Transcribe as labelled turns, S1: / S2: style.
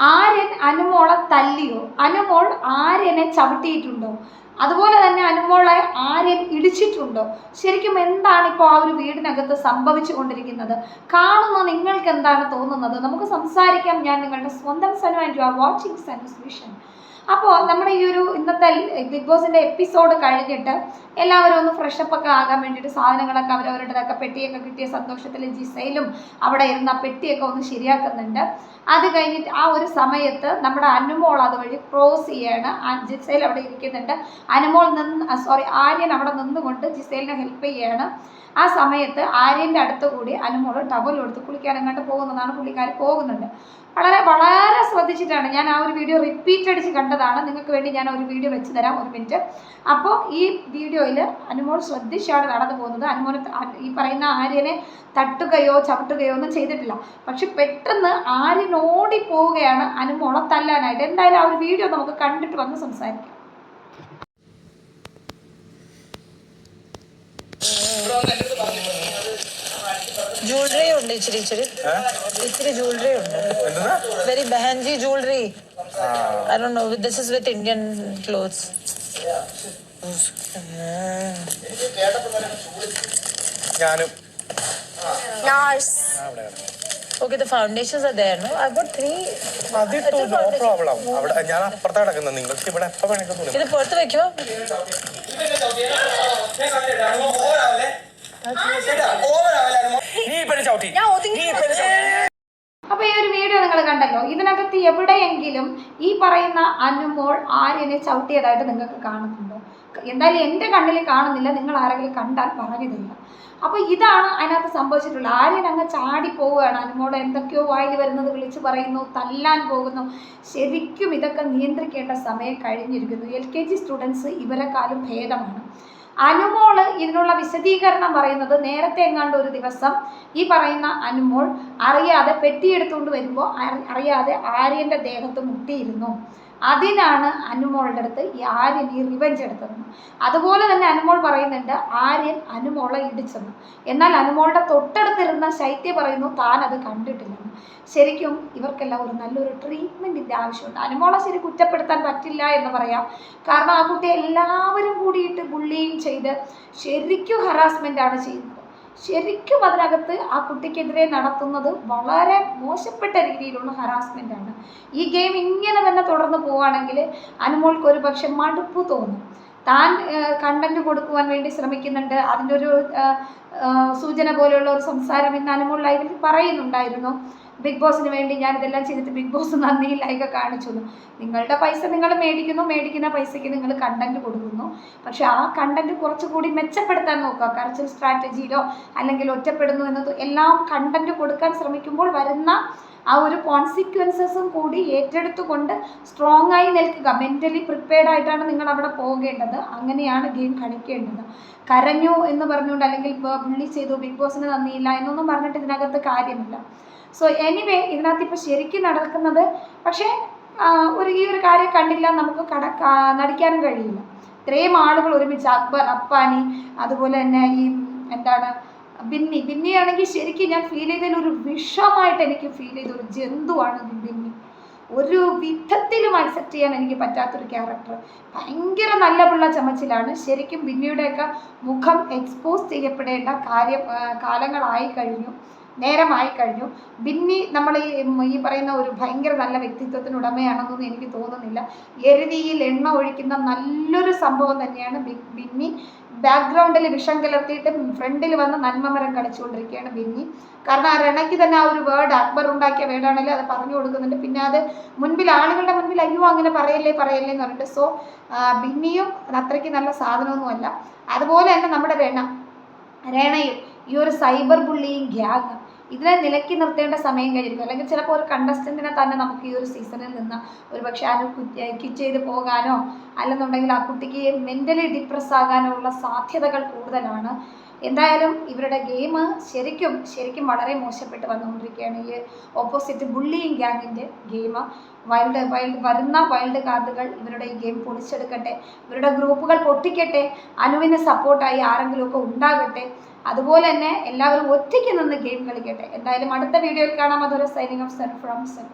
S1: ആര്യൻ അനുമോളെ തല്ലിയോ? അനുമോൾ ആര്യനെ ചവിട്ടിയിട്ടുണ്ടോ? അതുപോലെ തന്നെ അനുമോളെ ആര്യൻ ഇടിച്ചിട്ടുണ്ടോ? ശരിക്കും എന്താണ് ഇപ്പോൾ ആ ഒരു വീടിനകത്ത് സംഭവിച്ചു കൊണ്ടിരിക്കുന്നത്? കാണുന്ന നിങ്ങൾക്ക് എന്താണ് തോന്നുന്നത്? നമുക്ക് സംസാരിക്കാം. ഞാൻ നിങ്ങളുടെ സ്വന്തം Sanu and you are watching Sanu's vision അപ്പോൾ നമ്മുടെ ഈ ഒരു ഇന്നത്തെ ബിഗ് ബോസിന്റെ എപ്പിസോഡ് കഴിഞ്ഞിട്ട് എല്ലാവരും ഒന്ന് ഫ്രഷപ്പ് ഒക്കെ ആകാൻ വേണ്ടിയിട്ട് സാധനങ്ങളൊക്കെ അവരവരുടേതൊക്കെ പെട്ടിയൊക്കെ കിട്ടിയ സന്തോഷത്തിൽ ജിസയിലും അവിടെ ഇരുന്ന പെട്ടിയൊക്കെ ഒന്ന് ശരിയാക്കുന്നുണ്ട്. അത് കഴിഞ്ഞിട്ട് ആ ഒരു സമയത്ത് നമ്മുടെ അനുമോൾ അതുവഴി ക്രോസ് ചെയ്യാണ്. ആ ജിസൈൽ അവിടെ ഇരിക്കുന്നുണ്ട്. അനുമോൾ നിന്ന് സോറി ആര്യൻ അവിടെ നിന്നുകൊണ്ട് ജിസൈലിനെ ഹെൽപ്പ് ചെയ്യാണ്. ആ സമയത്ത് ആര്യന്റെ അടുത്ത് കൂടി അനുമോൾ ടവൽ എടുത്ത് അങ്ങോട്ട് പോകുന്നതാണ് പുള്ളിക്കാർ പോകുന്നുണ്ട്. വളരെ വളരെ ശ്രദ്ധിച്ചിട്ടാണ് ഞാൻ ആ ഒരു വീഡിയോ റിപ്പീറ്റ് അടിച്ച് കണ്ടതാണ്. നിങ്ങൾക്ക് വേണ്ടി ഞാൻ ഒരു വീഡിയോ വെച്ച് തരാം ഒരു മിനിറ്റ് അപ്പോൾ ഈ വീഡിയോയിൽ അനുമോൾ ശ്രദ്ധിച്ചാണ് നടന്നു പോകുന്നത്. അനുമോൾ ഈ പറയുന്ന ആര്യനെ തട്ടുകയോ ചവിട്ടുകയോ ഒന്നും ചെയ്തിട്ടില്ല. പക്ഷെ പെട്ടെന്ന് ആര്യൻ ഓടി പോവുകയാണ് അനുമോളെ തല്ലാനായിട്ട്. എന്തായാലും ആ ഒരു വീഡിയോ നമുക്ക് കണ്ടിട്ട് വന്ന് സംസാരിക്കാം.
S2: ജ്വല്ലറി ഉണ്ട് ഇച്ചിരി ഇച്ചിരി. ഇച്ചിരി ജ്വല്ലറി ഉണ്ട്. Very behenji jewellery I don't know this is with Indian clothes
S3: ഞാനും.
S2: Okay the foundations are there no I got three
S3: അതിട്ടു no problem അവിടെ ഞാൻ അപ്പുറത്ത് കിടക്കുന്നത്. നിങ്ങൾക്ക് ഇവിടെ എപ്പോ വേണമെങ്കിൽ
S2: ഇത് പുറത്ത് വെക്കുമോ?
S1: അപ്പോൾ ഈ ഒരു വീഡിയോ നിങ്ങൾ കണ്ടല്ലോ. ഇതിനകത്ത് എവിടെയെങ്കിലും ഈ പറയുന്ന അനുമോൾ ആര്യനെ ചവിട്ടിയതായിട്ട് നിങ്ങൾക്ക് കാണുന്നുണ്ടോ? എന്തായാലും എന്റെ കണ്ണിൽ കാണുന്നില്ല. നിങ്ങൾ ആരെങ്കിലും കണ്ടാൽ പറഞ്ഞു തരിക അപ്പോൾ ഇതാണ് അതിനകത്ത് സംഭവിച്ചിട്ടുള്ളത്. ആര്യൻ അങ്ങ് ചാടി പോവുകയാണ്. അനുമോട് എന്തൊക്കെയോ വായിൽ വരുന്നത് വിളിച്ചു പറയുന്നു തല്ലാൻ പോകുന്നു. ശരിക്കും ഇതൊക്കെ നിയന്ത്രിക്കേണ്ട സമയം കഴിഞ്ഞിരിക്കുന്നു. എൽ കെ ജി സ്റ്റുഡൻസ് ഇവരെക്കാളും ഭേദമാണ്. അനുമോൾ ഇതിനുള്ള വിശദീകരണം പറയുന്നത് നേരത്തെ എങ്ങാണ്ട് ഒരു ദിവസം ഈ പറയുന്ന അനുമോൾ അറിയാതെ പെട്ടിയെടുത്തുകൊണ്ട് വരുമ്പോൾ അറി- അറിയാതെ ആര്യന്റെ ദേഹത്ത് മുട്ടിയിരുന്നു. അതിനാണ് അനുമോളുടെ അടുത്ത് ഈ ആര്യൻ ഈ റിവെഞ്ച് എടുത്തതെന്ന് അതുപോലെ തന്നെ അനുമോൾ പറയുന്നുണ്ട് ആര്യൻ അനുമോളെ ഇടിച്ചെന്ന്. എന്നാൽ അനുമോളുടെ തൊട്ടടുത്തിരുന്ന ശൈത്യ പറയുന്നു താൻ അത് കണ്ടിട്ടില്ലെന്ന്. ശരിക്കും ഇവർക്കെല്ലാം ഒരു നല്ലൊരു ട്രീറ്റ്മെന്റിന്റെ ആവശ്യമുണ്ട്. അനുമോളെ ശരി കുറ്റപ്പെടുത്താൻ പറ്റില്ല എന്ന് പറയാം. കാരണം ആ കുട്ടിയെ എല്ലാവരും കൂടിയിട്ട് ബുള്ളിയും ചെയ്ത് ശരിക്കും ഹറാസ്മെന്റ് ആണ് ചെയ്യുന്നത്. ശരിക്കും അതിനകത്ത് ആ കുട്ടിക്കെതിരെ നടത്തുന്നത് വളരെ മോശപ്പെട്ട രീതിയിലുള്ള ഹറാസ്മെന്റ് ആണ്. ഈ ഗെയിം ഇങ്ങനെ തന്നെ തുടർന്ന് പോവുകയാണെങ്കിൽ അനുമോൾക്ക് ഒരു പക്ഷെ മടുപ്പ് തോന്നും. താൻ കണ്ടന്റ് കൊടുക്കുവാൻ വേണ്ടി ശ്രമിക്കുന്നുണ്ട്. അതിന്റെ ഒരു സൂചന പോലെയുള്ള ഒരു സംസാരം ഇന്ന് അനുമോൾ ലൈവിൽ പറയുന്നുണ്ടായിരുന്നു. ബിഗ് ബോസിന് വേണ്ടി ഞാൻ ഇതെല്ലാം ചെയ്തിട്ട് ബിഗ് ബോസ് നന്ദിയില്ലായ്ക കാണിച്ചു. നിങ്ങളുടെ പൈസ നിങ്ങൾ മേടിക്കുന്നു മേടിക്കുന്ന പൈസയ്ക്ക് നിങ്ങൾ കണ്ടന്റ് കൊടുക്കുന്നു. പക്ഷെ ആ കണ്ടന്റ് കുറച്ചുകൂടി മെച്ചപ്പെടുത്താൻ നോക്കുക. കറച്ചിൽ സ്ട്രാറ്റജിയിലോ അല്ലെങ്കിൽ ഒറ്റപ്പെടുന്നു എന്നത് എല്ലാം കണ്ടന്റ് കൊടുക്കാൻ ശ്രമിക്കുമ്പോൾ വരുന്ന ആ ഒരു കോൺസിക്വൻസസും കൂടി ഏറ്റെടുത്തുകൊണ്ട് സ്ട്രോങ് ആയി നിൽക്കുക. മെന്റലി പ്രിപ്പയർഡ് ആയിട്ടാണ് നിങ്ങൾ അവിടെ പോകേണ്ടത്. അങ്ങനെയാണ് ഗെയിം കളിക്കേണ്ടത്. കരഞ്ഞു എന്ന് പറഞ്ഞുകൊണ്ട് അല്ലെങ്കിൽ ബുള്ളി ചെയ്തു ബിഗ് ബോസിന് നന്ദിയില്ല എന്നൊന്നും പറഞ്ഞിട്ട് ഇതിനകത്ത് കാര്യമില്ല. സോ എനിവേ ഇതിനകത്ത് ഇപ്പോൾ ശരിക്കും നടക്കുന്നത് പക്ഷേ ഒരു ഈ ഒരു കാര്യം കണ്ടില്ല നമുക്ക് കട നടിക്കാനും കഴിയില്ല. ഇത്രയും ആളുകൾ ഒരുമിച്ച് അക്ബർ അപ്പാനി അതുപോലെ തന്നെ ഈ എന്താണ് ബിന്നി. ബിന്നിയാണെങ്കിൽ ശരിക്കും ഞാൻ ഫീൽ ചെയ്തതിൽ ഒരു വിഷമായിട്ട് എനിക്ക് ഫീൽ ചെയ്ത. ഒരു ജന്തുവാണ് ബിന്നി. ഒരു വിധത്തിലും അക്സെപ്റ്റ് ചെയ്യാൻ എനിക്ക് പറ്റാത്തൊരു ക്യാരക്ടർ ഭയങ്കര നല്ല പിള്ള ചമച്ചിലാണ്. ശരിക്കും ബിന്നിയുടെയൊക്കെ മുഖം എക്സ്പോസ് ചെയ്യപ്പെടേണ്ട കാര്യം കാലങ്ങളായി കഴിഞ്ഞു. നേരമായി കഴിഞ്ഞു. ബിന്നി നമ്മൾ ഈ പറയുന്ന ഒരു ഭയങ്കര നല്ല വ്യക്തിത്വത്തിന് ഉടമയാണെന്നൊന്നും എനിക്ക് തോന്നുന്നില്ല. എരുതിയിൽ എണ്ണ ഒഴിക്കുന്ന നല്ലൊരു സംഭവം തന്നെയാണ് ബിന്നി. ബാക്ക്ഗ്രൗണ്ടിൽ വിഷം കലർത്തിയിട്ട് ഫ്രണ്ടിൽ വന്ന് നന്മമരം കളിച്ചുകൊണ്ടിരിക്കുകയാണ് ബിന്നി. കാരണം ആ രണയ്ക്ക് തന്നെ ആ ഒരു വേർഡ് അക്ബർ ഉണ്ടാക്കിയ വേർഡാണെങ്കിൽ അത് പറഞ്ഞു കൊടുക്കുന്നുണ്ട്. പിന്നെ അത് മുൻപിൽ ആളുകളുടെ മുൻപിൽ അയ്യോ അങ്ങനെ പറയല്ലേ പറയല്ലേ എന്ന് പറഞ്ഞിട്ട് സോ ബിന്നിയും അത് അത്രയ്ക്ക് നല്ല സാധനമൊന്നുമല്ല. അതുപോലെ തന്നെ നമ്മുടെ രണ രേണയും ഈ ഒരു സൈബർ ബുള്ളിയും ഗ്യാങ് ഇതിനെ നിലക്കി നിർത്തേണ്ട സമയം കഴിഞ്ഞിരിക്കും. അല്ലെങ്കിൽ ചിലപ്പോൾ ഒരു കണ്ടസ്റ്റന്റിനെ തന്നെ നമുക്ക് ഈ ഒരു സീസണിൽ നിന്ന് ഒരു പക്ഷേ അനു ക്വിറ്റ് ചെയ്ത് പോകാനോ അല്ലെന്നുണ്ടെങ്കിൽ ആ കുട്ടിക്ക് മെന്റലി ഡിപ്രസ് ആകാനോ ഉള്ള സാധ്യതകൾ കൂടുതലാണ്. എന്തായാലും ഇവരുടെ ഗെയിം ശരിക്കും ശരിക്കും വളരെ മോശപ്പെട്ട് വന്നുകൊണ്ടിരിക്കുകയാണ് ഈ ഓപ്പോസിറ്റ് ബുള്ളിയും ഗ്യാങ്ങിന്റെ ഗെയിം വൈൽഡ് വൈൽഡ് വരുന്ന വൈൽഡ് കാർഡുകൾ ഇവരുടെ ഈ ഗെയിം പൊളിച്ചെടുക്കട്ടെ. ഇവരുടെ ഗ്രൂപ്പുകൾ പൊട്ടിക്കട്ടെ. അനുവിന് സപ്പോർട്ടായി ആരെങ്കിലുമൊക്കെ ഉണ്ടാകട്ടെ. അതുപോലെ തന്നെ എല്ലാവരും ഒറ്റയ്ക്ക് നിന്ന് ഗെയിം കളിക്കട്ടെ. എന്തായാലും അടുത്ത വീഡിയോയിൽ കാണാം. അതൊരു signing off Zen from Zen